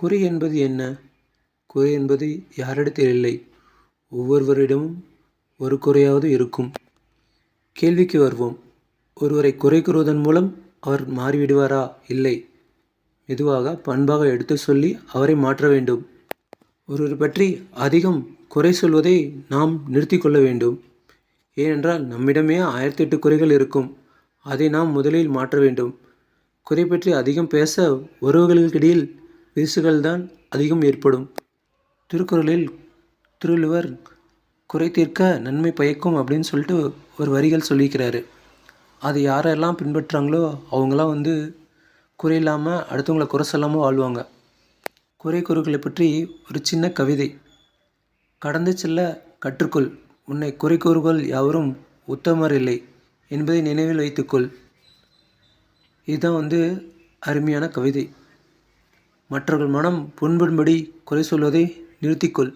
குறை என்பது என்ன? குறை என்பது யாரிடத்தில் இல்லை? ஒவ்வொருவரிடமும் ஒரு குறையாவது இருக்கும். கேள்விக்கு வருவோம். ஒருவரை குறை கூறுவதன் மூலம் அவர் மாறிவிடுவாரா? இல்லை. மெதுவாக பண்பாக எடுத்து சொல்லி அவரை மாற்ற வேண்டும். ஒருவர் பற்றி அதிகம் குறை சொல்வதை நாம் நிறுத்தி கொள்ள வேண்டும். ஏனென்றால் நம்மிடமே ஆயிரத்தி எட்டு குறைகள் இருக்கும். அதை நாம் முதலில் மாற்ற வேண்டும். குறை பற்றி அதிகம் பேச உறவுகளுக்கிடையில் விரிசுகள் தான் அதிகம் ஏற்படும். திருக்குறளில் திருவள்ளுவர் குறை தீர்க்க நன்மை பயக்கும் அப்படின்னு சொல்லிட்டு ஒரு வரிகள் சொல்லியிருக்கிறாரு அது யாரெல்லாம் பின்பற்றுறாங்களோ அவங்களாம் வந்து குறை இல்லாமல் அடுத்தவங்களை குறை சொல்லாமல் வாழ்வாங்க. குறை குறுகளை பற்றி ஒரு சின்ன கவிதை. கடந்து செல்ல கற்றுக்கொள். உன்னை குறை கூறுகள் யாவரும் உத்தமர் இல்லை என்பதை நினைவில் வைத்துக்கொள். இதுதான் வந்து அருமையான கவிதை. மற்றவர்கள் மனம் புண்படும்படி குறை சொல்வதை நிறுத்திக்கொள்.